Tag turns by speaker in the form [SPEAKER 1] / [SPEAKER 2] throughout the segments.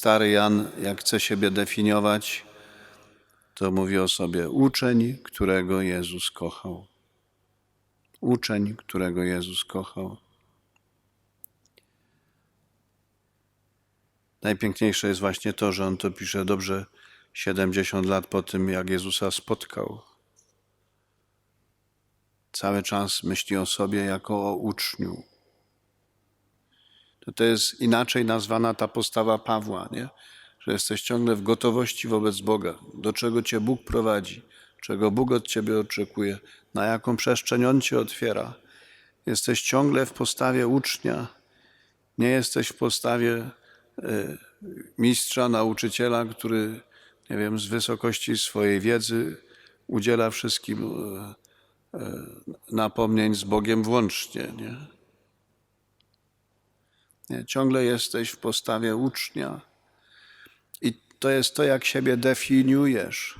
[SPEAKER 1] stary Jan, jak chce siebie definiować, to mówi o sobie uczeń, którego Jezus kochał. Uczeń, którego Jezus kochał. Najpiękniejsze jest właśnie to, że on to pisze dobrze 70 lat po tym, jak Jezusa spotkał. Cały czas myśli o sobie jako o uczniu. To, jest inaczej nazwana ta postawa Pawła, nie? że jesteś ciągle w gotowości wobec Boga, do czego Cię Bóg prowadzi, czego Bóg od Ciebie oczekuje, na jaką przestrzeń On Cię otwiera. Jesteś ciągle w postawie ucznia, nie jesteś w postawie e, mistrza, nauczyciela, który, nie wiem, z wysokości swojej wiedzy udziela wszystkim e, e, napomnień z Bogiem włącznie. Nie? Ciągle jesteś w postawie ucznia. I to jest to, jak siebie definiujesz.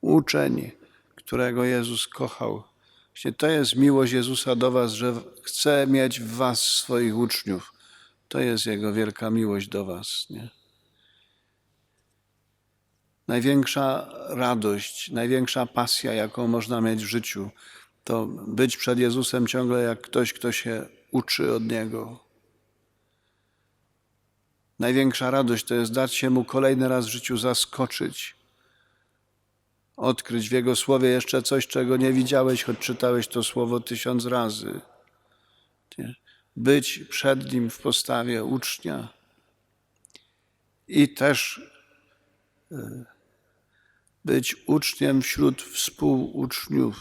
[SPEAKER 1] Uczeń, którego Jezus kochał. Właśnie to jest miłość Jezusa do Was, że chce mieć w Was swoich uczniów. To jest Jego wielka miłość do Was. Nie? Największa radość, największa pasja, jaką można mieć w życiu, to być przed Jezusem ciągle jak ktoś, kto się uczy od Niego. Największa radość to jest dać się Mu kolejny raz w życiu zaskoczyć, odkryć w Jego Słowie jeszcze coś, czego nie widziałeś, choć czytałeś to Słowo tysiąc razy. Być przed Nim w postawie ucznia i też y, być uczniem wśród współuczniów.